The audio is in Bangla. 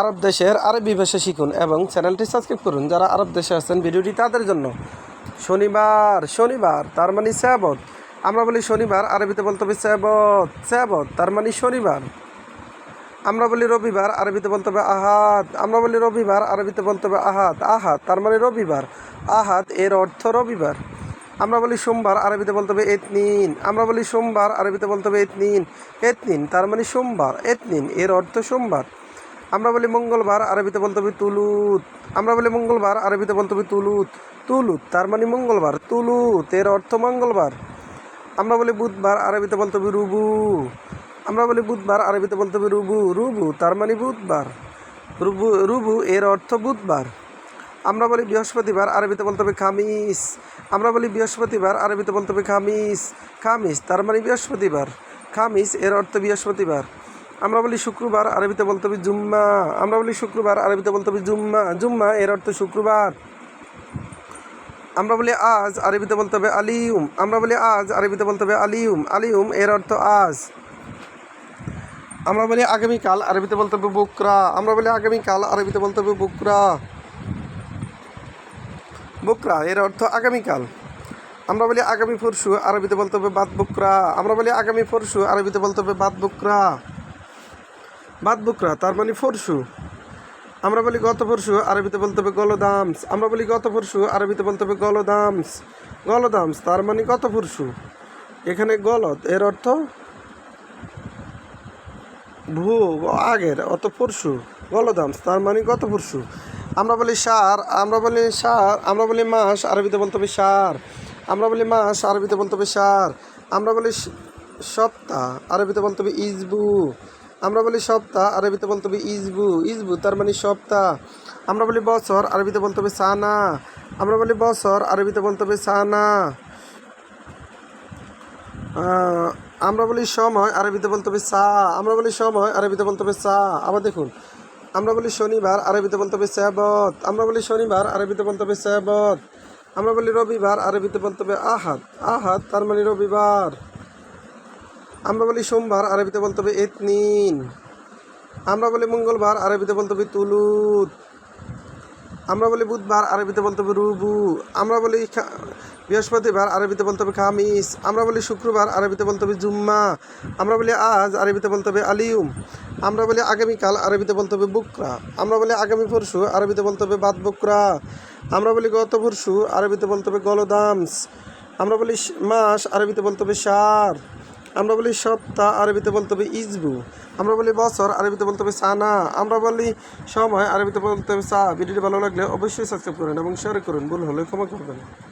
আরব দেশের আরবি ভাষা শিখুন এবং চ্যানেলটি সাবস্ক্রাইব করুন। যারা আরব দেশে আছেন, ভিডিওটি তাদের জন্য। শনিবার শনিবার, তার মানে স্যাবত আমরা বলি শনিবার, আরবিতে বলতে হবে স্যাবত স্যাবত তার মানে শনিবার। আমরা বলি রবিবার, আরবিতে বলতে হবে আহাদ। আমরা বলি রবিবার, আরবিতে বলতে হবে আহাদ। আহাদ, তার মানে রবিবার। আহাত এর অর্থ রবিবার। আমরা বলি সোমবার, আরবিতে বলতে হবে এতনিন। আমরা বলি সোমবার, আরবিতে বলতে হবে এতনিন। এতনিন, তার মানে সোমবার। এতনিন এর অর্থ সোমবার। আমরা বলি মঙ্গলবার, আরবিতে বলতে হবে তুলুত। আমরা বলি মঙ্গলবার, আরবিতে বলতে হবে তুলুত। তুলুত, তার মানে মঙ্গলবার। তুলুত, এর অর্থ মঙ্গলবার। আমরা বলি বুধবার, আরবিতে বলতে হবে রুবু। আমরা বলি বুধবার, আরবিতে বলতে হবে রুবু। রুবু, তার মানে বুধবার। রুবু রুবু, এর অর্থ বুধবার। আমরা বলি বৃহস্পতিবার, আরবিতে বলতে হবে খামিস। আমরা বলি বৃহস্পতিবার, আরবিতে বলতে হবে খামিস। খামিস, তার মানে বৃহস্পতিবার। খামিস, এর অর্থ বৃহস্পতিবার। আমরা বলি শুক্রবার, আরবিতে বলতে হবে জুম্মা। আমরা বলি শুক্রবার, আরবিতে বলতে হবে জুম্মা। জুম্মা, এর অর্থ শুক্রবার। আমরা বলি আজ, আরবিতে বলতে হবে আলিউম আমরা বলি আজ, আরবিতে বলতে হবে আলিউম আলিউম এর অর্থ আজ। আমরা বলি আগামীকাল, আরবিতে বলতে হবে বুকরা। আমরা বলি আগামীকাল, আরবিতে বলতে হবে বুকরা। বুকরা, এর অর্থ আগামীকাল। আমরা বলি আগামী পরশু, আরবিতে বলতে হবে বাদ বুকরা। আমরা বলি আগামী পরশু, আরবিতে বলতে হবে বাদ বুকরা। বাদ বুকরা তার মানে পরশু আমরা বলি গত পরশু আরবিতে বলতে হবে গলদামস। আমরা বলি গত পরশু আরবিতে বলতে হবে গলদামস। গলদামস, তার মানে গত পরশু এখানে গলত, এর অর্থ ভূ, আগের, অত পরশু গলদামস, তার মানে গত পরশু আমরা বলি সার, আমরা বলি সার, আমরা বলি মাস, আরবিতে বলতে হবে সার। আমরা বলি মাস, আরবিতে বলতে হবে সার। আমরা বলি সপ্তাহ, আরবিতে বলতে হবে ইজবু আমরা বলি সপ্তাহ, আরবিতে বলতে হবে ইজবু। ইজবু তার মানে সপ্তাহ। আমরা বলি বছর, আরবিতে বলতে হবে সানা। আমরা বলি বছর, আরবিতে বলতে হবে সানা। আমরা বলি সময়, আরবিতে বলতে হবে সা। আমরা বলি সময়, আরবিতে বলতে হবে সা। আবার দেখুন, আমরা বলি শনিবার, আরবিতে বলতে হবে স্যাবত আমরা বলি শনিবার, আরবিতে বলতে হবে স্যাবত আমরা বলি রবিবার, আরবিতে বলতে হবে আহাত আহাদ তার মানে রবিবার। আমরা বলি সোমবার আরবিতে বলতে হবে এতনিন আমরা বলি মঙ্গলবার আরবিতে বলতে হবে তুলুত আমরা বলি বুধবার আরবিতে বলতে হবে রুবু আমরা বলি বৃহস্পতিবার আরবিতে বলতে হবে খামিস আমরা বলি শুক্রবার আরবিতে বলতে হবে জুম্মা আমরা বলি আজ আরবিতে বলতে হবে আলিউম আমরা বলি আগামীকাল আরবিতে বলতে হবে বুকরা আমরা বলি আগামী পরশু আরবিতে বলতে হবে বাদ বুকরা আমরা বলি গত পরশু আরবিতে বলতে হবে গলদামস আমরা বলি মাস আরবিতে বলতে হবে সার আমরা বলি সপ্তাহ আরবিতে বলতে হবে ইজবু। আমরা বলি বছর, আরবিতে বলতে হবে সানা। আমরা বলি সময়, আরবিতে বলতে হবে সা। ভিডিওটি ভালো লাগলে অবশ্যই সাবস্ক্রাইব করুন এবং শেয়ার করুন। ভুল হলে ক্ষমা করবেন।